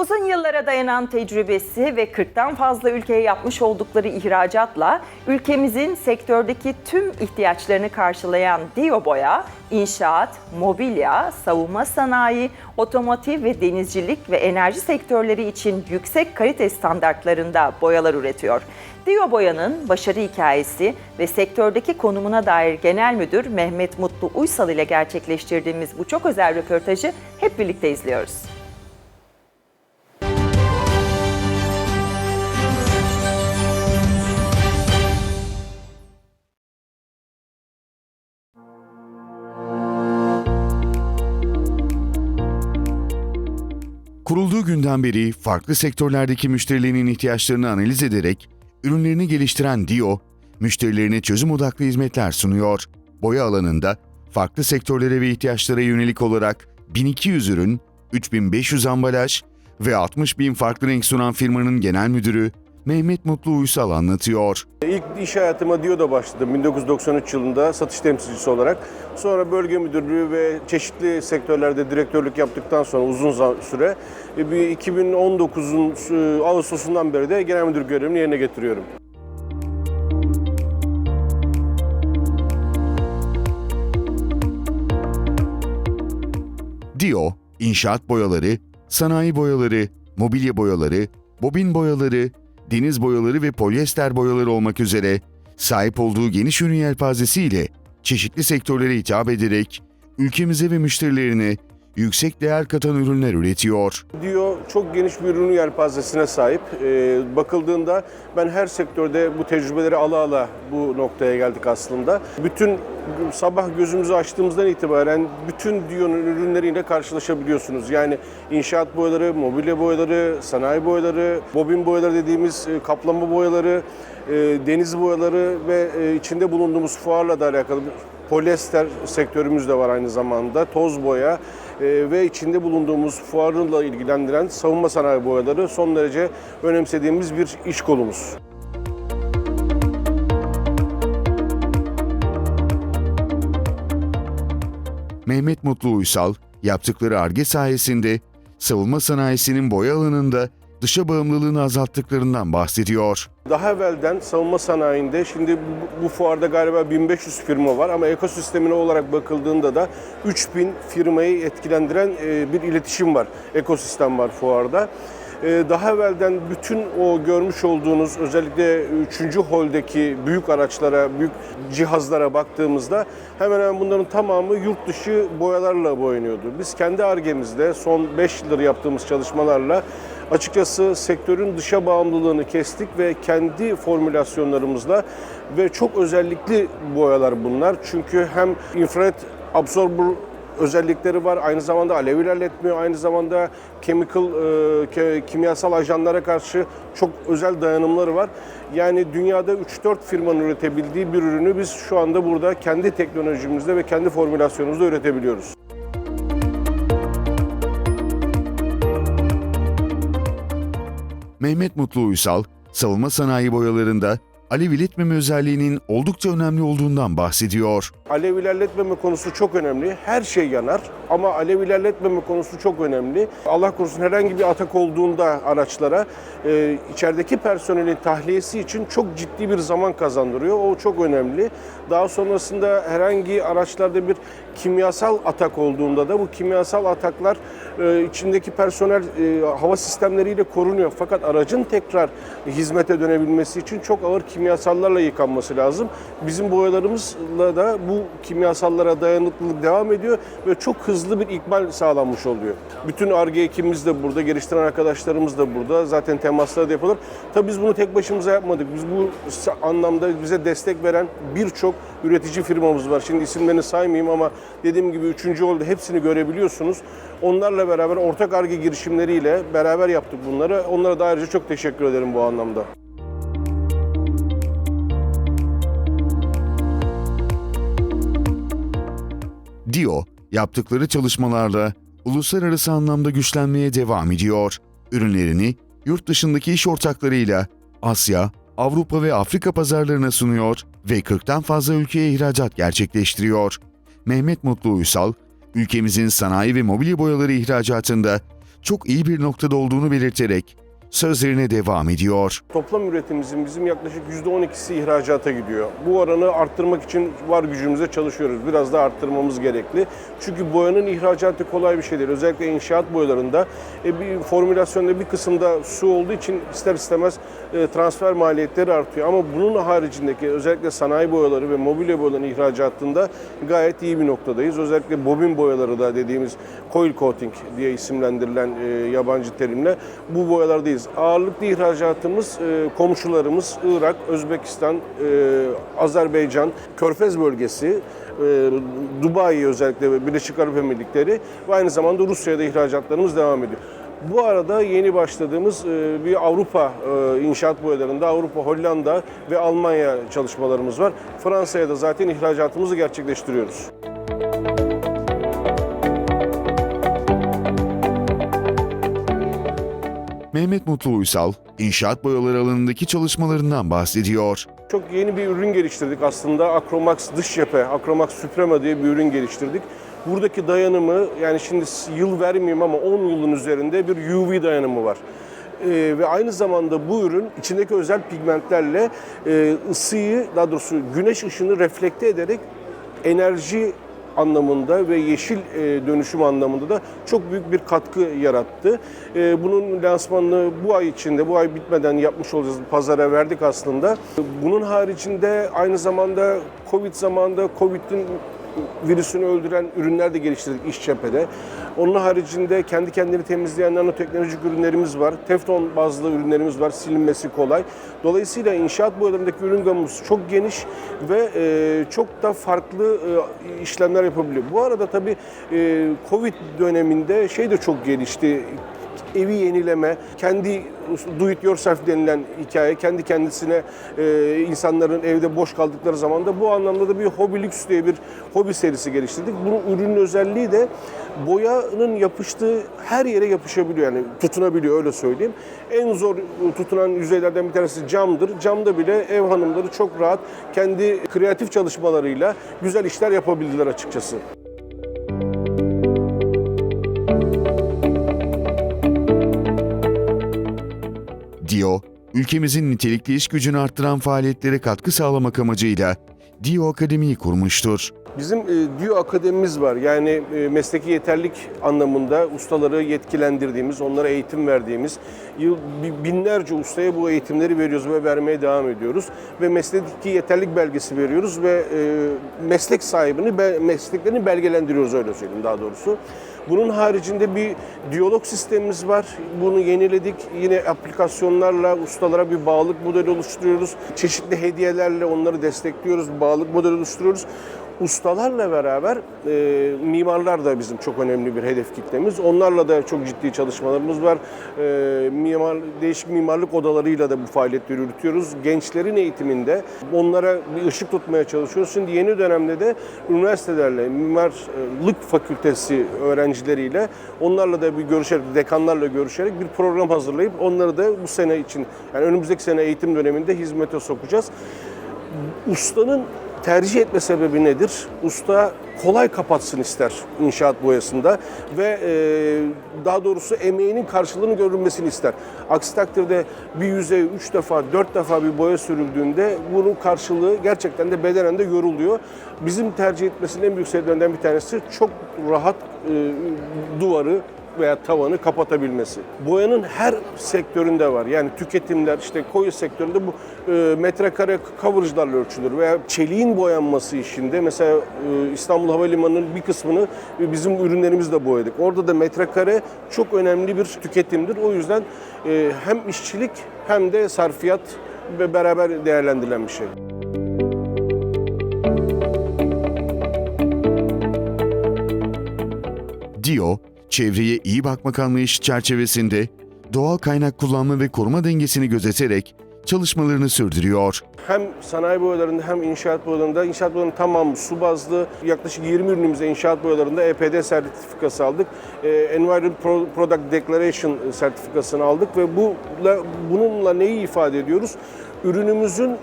Uzun yıllara dayanan tecrübesi ve 40'tan fazla ülkeye yapmış oldukları ihracatla ülkemizin sektördeki tüm ihtiyaçlarını karşılayan Dio Boya, inşaat, mobilya, savunma sanayi, otomotiv ve denizcilik ve enerji sektörleri için yüksek kalite standartlarında boyalar üretiyor. Dio Boya'nın başarı hikayesi ve sektördeki konumuna dair Genel Müdür Mehmet Mutlu Uysal ile gerçekleştirdiğimiz bu çok özel röportajı hep birlikte izliyoruz. Kurulduğu günden beri farklı sektörlerdeki müşterilerinin ihtiyaçlarını analiz ederek ürünlerini geliştiren Dio, müşterilerine çözüm odaklı hizmetler sunuyor. Boya alanında farklı sektörlere ve ihtiyaçlara yönelik olarak 1200 ürün, 3500 ambalaj ve 60 bin farklı renk sunan firmanın genel müdürü Mehmet Mutlu Uysal anlatıyor. İlk iş hayatıma Dio'da başladım 1993 yılında satış temsilcisi olarak. Sonra bölge müdürlüğü ve çeşitli sektörlerde direktörlük yaptıktan sonra uzun süre e, bir 2019'un e, Ağustos'undan beri de genel müdür görevini yerine getiriyorum. Dio, inşaat boyaları, sanayi boyaları, mobilya boyaları, bobin boyaları, deniz boyaları ve polyester boyaları olmak üzere sahip olduğu geniş ürün yelpazesiyle çeşitli sektörlere hitap ederek ülkemize ve müşterilerine yüksek değer katan ürünler üretiyor. Dio çok geniş bir ürün yelpazesine sahip. Ee, bakıldığında ben her sektörde bu tecrübeleri ala ala bu noktaya geldik aslında. Bütün sabah gözümüzü açtığımızdan itibaren bütün Dio'nun ürünleriyle karşılaşabiliyorsunuz. Yani inşaat boyaları, mobilya boyaları, sanayi boyaları, bobin boyaları dediğimiz e, kaplama boyaları, e, deniz boyaları ve e, içinde bulunduğumuz fuarla da alakalı polyester sektörümüz de var aynı zamanda. Toz boya ve içinde bulunduğumuz fuarla ilgilendiren savunma sanayi boyaları son derece önemsediğimiz bir iş kolumuz. Mehmet Mutlu Uysal, yaptıkları ARGE sayesinde savunma sanayisinin boya alanında dışa bağımlılığını azalttıklarından bahsediyor. Daha evvelden savunma sanayinde şimdi bu, fuarda galiba 1500 firma var ama ekosistemine olarak bakıldığında da 3000 firmayı etkilendiren e, bir iletişim var. Ekosistem var fuarda. E, Daha evvelden bütün o görmüş olduğunuz özellikle 3. holdeki büyük araçlara, büyük cihazlara baktığımızda hemen hemen bunların tamamı yurt dışı boyalarla boyanıyordu. Biz kendi argemizde son 5 yıldır yaptığımız çalışmalarla açıkçası sektörün dışa bağımlılığını kestik ve kendi formülasyonlarımızla ve çok özellikli boyalar bunlar. Çünkü hem infrared absorber özellikleri var. Aynı zamanda alev ilerletmiyor. Aynı zamanda chemical, e, kimyasal ajanlara karşı çok özel dayanımları var. Yani dünyada 3-4 firmanın üretebildiği bir ürünü biz şu anda burada kendi teknolojimizde ve kendi formülasyonumuzda üretebiliyoruz. Mehmet Mutlu Uysal, savunma sanayi boyalarında alev iletmeme özelliğinin oldukça önemli olduğundan bahsediyor. Alev ilerletmeme konusu çok önemli. Her şey yanar ama alev ilerletmeme konusu çok önemli. Allah korusun herhangi bir atak olduğunda araçlara e, içerideki personelin tahliyesi için çok ciddi bir zaman kazandırıyor. O çok önemli. Daha sonrasında herhangi araçlarda bir kimyasal atak olduğunda da bu kimyasal ataklar e, içindeki personel e, hava sistemleriyle korunuyor. Fakat aracın tekrar hizmete dönebilmesi için çok ağır kimyasallarla yıkanması lazım. Bizim boyalarımızla da bu kimyasallara dayanıklılık devam ediyor ve çok hızlı bir ikmal sağlanmış oluyor. Bütün ARGE ekibimiz de burada, geliştiren arkadaşlarımız da burada. Zaten temasları da yapılır. Tabii biz bunu tek başımıza yapmadık. Biz bu anlamda bize destek veren birçok üretici firmamız var. Şimdi isimlerini saymayayım ama dediğim gibi üçüncü oldu. Hepsini görebiliyorsunuz. Onlarla beraber ortak ARGE girişimleriyle beraber yaptık bunları. Onlara da ayrıca çok teşekkür ederim bu anlamda. Dio, yaptıkları çalışmalarla uluslararası anlamda güçlenmeye devam ediyor. Ürünlerini yurt dışındaki iş ortaklarıyla Asya, Avrupa ve Afrika pazarlarına sunuyor ve 40'tan fazla ülkeye ihracat gerçekleştiriyor. Mehmet Mutlu Uysal, ülkemizin sanayi ve mobilya boyaları ihracatında çok iyi bir noktada olduğunu belirterek sözlerine devam ediyor. Toplam üretimimizin bizim yaklaşık %12'si ihracata gidiyor. Bu oranı arttırmak için var gücümüzle çalışıyoruz. Biraz da arttırmamız gerekli. Çünkü boyanın ihracatı kolay bir şey değil. Özellikle inşaat boyalarında e, bir formülasyonda bir kısımda su olduğu için ister istemez e, transfer maliyetleri artıyor. Ama bunun haricindeki özellikle sanayi boyaları ve mobilya boyalarının ihracatında gayet iyi bir noktadayız. Özellikle bobin boyaları da dediğimiz coil coating diye isimlendirilen e, yabancı terimle bu boyalardayız. Ağırlıklı ihracatımız e, komşularımız Irak, Özbekistan, e, Azerbaycan, Körfez bölgesi, e, Dubai özellikle ve Birleşik Arap Emirlikleri ve aynı zamanda Rusya'ya da ihracatlarımız devam ediyor. Bu arada yeni başladığımız bir Avrupa inşaat boyalarında Avrupa, Hollanda ve Almanya çalışmalarımız var. Fransa'ya da zaten ihracatımızı gerçekleştiriyoruz. Mehmet Mutlu Uysal, inşaat boyaları alanındaki çalışmalarından bahsediyor. Çok yeni bir ürün geliştirdik aslında. Acromax dış cephe, Acromax Suprema diye bir ürün geliştirdik. Buradaki dayanımı yani şimdi yıl vermeyeyim ama 10 yılın üzerinde bir UV dayanımı var. Ee, ve aynı zamanda bu ürün içindeki özel pigmentlerle e, ısıyı daha doğrusu güneş ışını reflekte ederek enerji anlamında ve yeşil e, dönüşüm anlamında da çok büyük bir katkı yarattı. E, bunun lansmanını bu ay içinde, bu ay bitmeden yapmış olacağız. Pazara verdik aslında. Bunun haricinde aynı zamanda Covid zamanında Covid'in virüsünü öldüren ürünler de geliştirdik iş cephede. Onun haricinde kendi kendini temizleyen nanoteknolojik ürünlerimiz var. Teflon bazlı ürünlerimiz var. Silinmesi kolay. Dolayısıyla inşaat boyalarındaki ürün gamımız çok geniş ve e, çok da farklı e, işlemler yapabiliyor. Bu arada tabii e, Covid döneminde şey de çok gelişti evi yenileme, kendi do it yourself denilen hikaye, kendi kendisine e, insanların evde boş kaldıkları zaman da bu anlamda da bir hobi lüks diye bir hobi serisi geliştirdik. Bunun ürünün özelliği de boyanın yapıştığı her yere yapışabiliyor yani tutunabiliyor öyle söyleyeyim. En zor tutunan yüzeylerden bir tanesi camdır. Camda bile ev hanımları çok rahat kendi kreatif çalışmalarıyla güzel işler yapabildiler açıkçası. Dio, ülkemizin nitelikli iş gücünü arttıran faaliyetlere katkı sağlamak amacıyla Dio Akademi'yi kurmuştur. Bizim e, DIO akademimiz var. Yani e, mesleki yeterlik anlamında ustaları yetkilendirdiğimiz, onlara eğitim verdiğimiz, yıl bi- binlerce ustaya bu eğitimleri veriyoruz ve vermeye devam ediyoruz. Ve mesleki yeterlik belgesi veriyoruz ve e, meslek sahibini, be- mesleklerini belgelendiriyoruz öyle söyleyeyim daha doğrusu. Bunun haricinde bir diyalog sistemimiz var. Bunu yeniledik. Yine aplikasyonlarla ustalara bir bağlılık modeli oluşturuyoruz. Çeşitli hediyelerle onları destekliyoruz. Bağlılık modeli oluşturuyoruz. Ustalarla beraber e, mimarlar da bizim çok önemli bir hedef kitlemiz. Onlarla da çok ciddi çalışmalarımız var. E, mimar değişik mimarlık odalarıyla da bu faaliyetleri yürütüyoruz. Gençlerin eğitiminde onlara bir ışık tutmaya çalışıyoruz. Şimdi yeni dönemde de üniversitelerle, mimarlık fakültesi öğrencileriyle onlarla da bir görüşerek, dekanlarla görüşerek bir program hazırlayıp onları da bu sene için yani önümüzdeki sene eğitim döneminde hizmete sokacağız ustanın tercih etme sebebi nedir? Usta kolay kapatsın ister inşaat boyasında ve e, daha doğrusu emeğinin karşılığını görünmesini ister. Aksi takdirde bir yüzeye üç defa, dört defa bir boya sürüldüğünde bunun karşılığı gerçekten de bedenen de yoruluyor. Bizim tercih etmesinin en büyük sebeplerinden bir tanesi çok rahat e, duvarı veya tavanı kapatabilmesi. Boyanın her sektöründe var. Yani tüketimler işte koyu sektöründe bu e, metrekare coverage'larla ölçülür veya çeliğin boyanması işinde mesela e, İstanbul Havalimanı'nın bir kısmını e, bizim ürünlerimizle boyadık. Orada da metrekare çok önemli bir tüketimdir. O yüzden e, hem işçilik hem de sarfiyat ve beraber değerlendirilen bir şey. Dio, çevreye iyi bakmak anlayışı çerçevesinde doğal kaynak kullanma ve koruma dengesini gözeterek çalışmalarını sürdürüyor. Hem sanayi boyalarında hem inşaat boyalarında, inşaat boyalarının tamamı su bazlı yaklaşık 20 ürünümüze inşaat boyalarında EPD sertifikası aldık. Ee, Environment Pro- Product Declaration sertifikasını aldık ve bu bununla neyi ifade ediyoruz? Ürünümüzün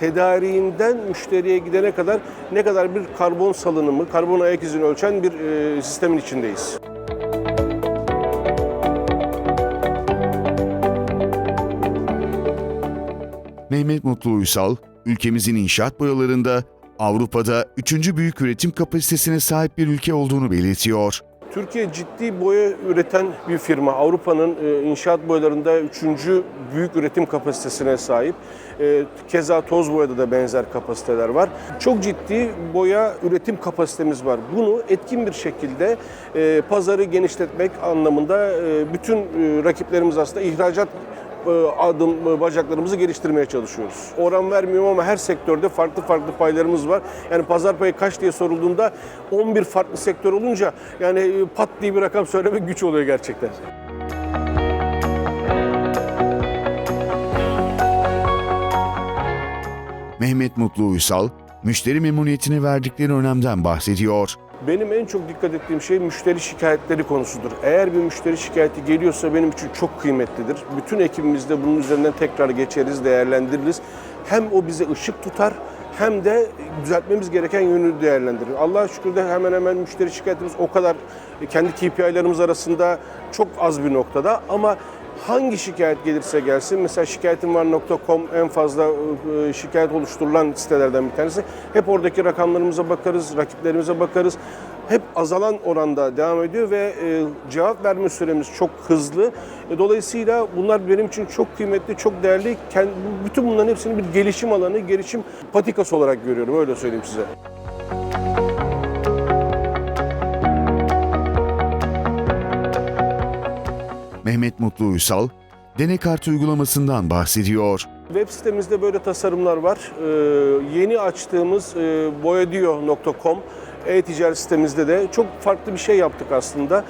tedariğinden müşteriye gidene kadar ne kadar bir karbon salınımı, karbon ayak izini ölçen bir e, sistemin içindeyiz. Mehmet Mutlu Uysal, ülkemizin inşaat boyalarında Avrupa'da üçüncü büyük üretim kapasitesine sahip bir ülke olduğunu belirtiyor. Türkiye ciddi boya üreten bir firma. Avrupa'nın e, inşaat boyalarında üçüncü büyük üretim kapasitesine sahip. E, Keza toz boyada da benzer kapasiteler var. Çok ciddi boya üretim kapasitemiz var. Bunu etkin bir şekilde e, pazarı genişletmek anlamında bütün rakiplerimiz aslında ihracat adım e, bacaklarımızı geliştirmeye çalışıyoruz. Oran vermiyorum ama her sektörde farklı farklı paylarımız var. Yani pazar payı kaç diye sorulduğunda 11 farklı sektör olunca yani e, pat diye bir rakam söylemek güç oluyor gerçekten. Mehmet Mutlu Uysal, müşteri memnuniyetine verdikleri önemden bahsediyor. Benim en çok dikkat ettiğim şey müşteri şikayetleri konusudur. Eğer bir müşteri şikayeti geliyorsa benim için çok kıymetlidir. Bütün ekibimizde bunun üzerinden tekrar geçeriz, değerlendiririz. Hem o bize ışık tutar hem de düzeltmemiz gereken yönünü değerlendirir. Allah'a şükür de hemen hemen müşteri şikayetimiz o kadar kendi KPI'larımız arasında çok az bir noktada ama hangi şikayet gelirse gelsin mesela şikayetimvar.com en fazla e, şikayet oluşturulan sitelerden bir tanesi. Hep oradaki rakamlarımıza bakarız, rakiplerimize bakarız. Hep azalan oranda devam ediyor ve e, cevap verme süremiz çok hızlı. E, dolayısıyla bunlar benim için çok kıymetli, çok değerli. Bütün bunların hepsini bir gelişim alanı, gelişim patikası olarak görüyorum öyle söyleyeyim size. Mehmet Mutlu Uysal, Dene Kartı uygulamasından bahsediyor. Web sitemizde böyle tasarımlar var. Ee, yeni açtığımız e, boyadio.com e-ticaret sitemizde de çok farklı bir şey yaptık aslında.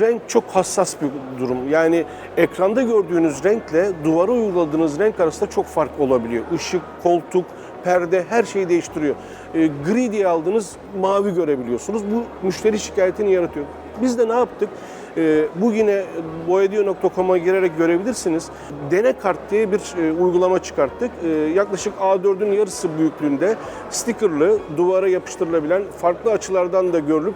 Renk çok hassas bir durum. Yani ekranda gördüğünüz renkle duvara uyguladığınız renk arasında çok fark olabiliyor. Işık, koltuk, perde her şeyi değiştiriyor. Ee, gri diye aldığınız mavi görebiliyorsunuz. Bu müşteri şikayetini yaratıyor. Biz de ne yaptık? Ee, bu yine boyadio.com'a girerek görebilirsiniz. Dene kart diye bir e, uygulama çıkarttık. Ee, yaklaşık A4'ün yarısı büyüklüğünde stickerlı, duvara yapıştırılabilen, farklı açılardan da görülüp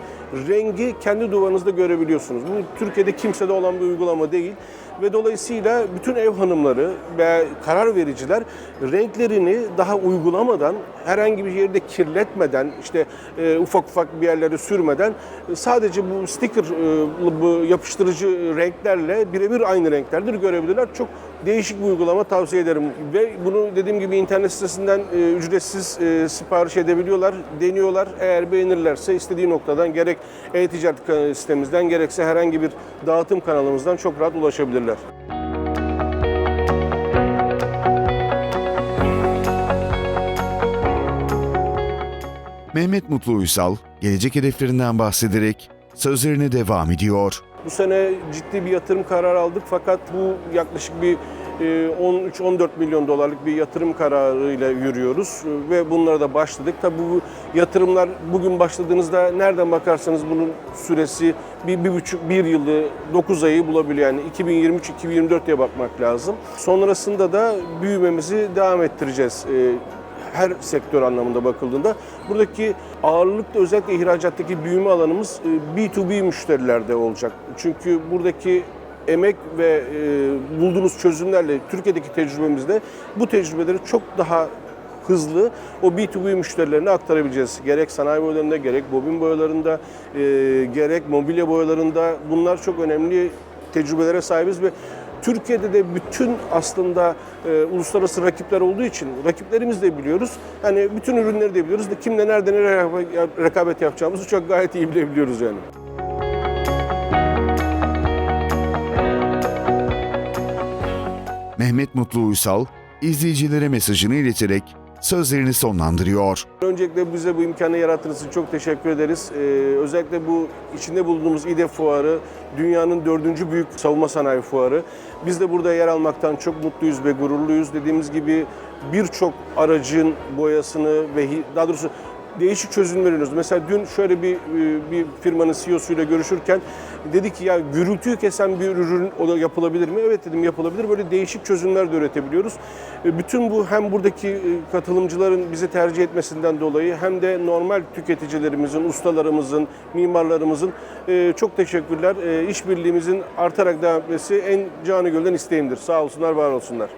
rengi kendi duvarınızda görebiliyorsunuz. Bu Türkiye'de kimsede olan bir uygulama değil ve dolayısıyla bütün ev hanımları ve karar vericiler renklerini daha uygulamadan herhangi bir yerde kirletmeden işte e, ufak ufak bir yerlere sürmeden e, sadece bu sticker e, bu yapıştırıcı renklerle birebir aynı renklerdir görebilirler. Çok değişik bir uygulama tavsiye ederim ve bunu dediğim gibi internet sitesinden e, ücretsiz e, sipariş edebiliyorlar, deniyorlar. Eğer beğenirlerse istediği noktadan gerek e-ticaret sitemizden gerekse herhangi bir dağıtım kanalımızdan çok rahat ulaşabilirler. Mehmet Mutlu Uysal, gelecek hedeflerinden bahsederek sözlerine devam ediyor. Bu sene ciddi bir yatırım kararı aldık fakat bu yaklaşık bir 13-14 milyon dolarlık bir yatırım kararıyla yürüyoruz E, ve bunlara da başladık. Tabii bu yatırımlar bugün başladığınızda nereden bakarsanız bunun süresi bir, bir buçuk, bir yılı, 9 ayı bulabiliyor. Yani 2023-2024 diye bakmak lazım. Sonrasında da büyümemizi devam ettireceğiz. E, her sektör anlamında bakıldığında buradaki ağırlıklı özellikle ihracattaki büyüme alanımız e, B2B müşterilerde olacak. Çünkü buradaki emek ve e, bulduğunuz çözümlerle Türkiye'deki tecrübemizde bu tecrübeleri çok daha hızlı o B2B müşterilerine aktarabileceğiz. Gerek sanayi boyalarında, gerek bobin boyalarında, e, gerek mobilya boyalarında bunlar çok önemli tecrübelere sahibiz ve Türkiye'de de bütün aslında e, uluslararası rakipler olduğu için rakiplerimizi de biliyoruz. Yani bütün ürünleri de biliyoruz. Da kimle nerede ne rekabet- rekabet yapacağımızı çok gayet iyi bilebiliyoruz yani. Mehmet Mutlu Uysal, izleyicilere mesajını ileterek sözlerini sonlandırıyor. Öncelikle bize bu imkanı yarattığınız için çok teşekkür ederiz. Ee, özellikle bu içinde bulunduğumuz İDE Fuarı dünyanın dördüncü büyük savunma sanayi fuarı. Biz de burada yer almaktan çok mutluyuz ve gururluyuz. Dediğimiz gibi birçok aracın boyasını ve daha doğrusu değişik çözümler ürünüyoruz. Mesela dün şöyle bir e, bir firmanın CEO'suyla görüşürken dedi ki ya gürültüyü kesen bir ürün o da yapılabilir mi? Evet dedim yapılabilir. Böyle değişik çözümler de üretebiliyoruz. E, Bütün bu hem buradaki e, katılımcıların bizi tercih etmesinden dolayı hem de normal tüketicilerimizin, ustalarımızın, mimarlarımızın çok teşekkürler. İşbirliğimizin artarak devam etmesi en canı gölden isteğimdir. Sağ olsunlar, var olsunlar.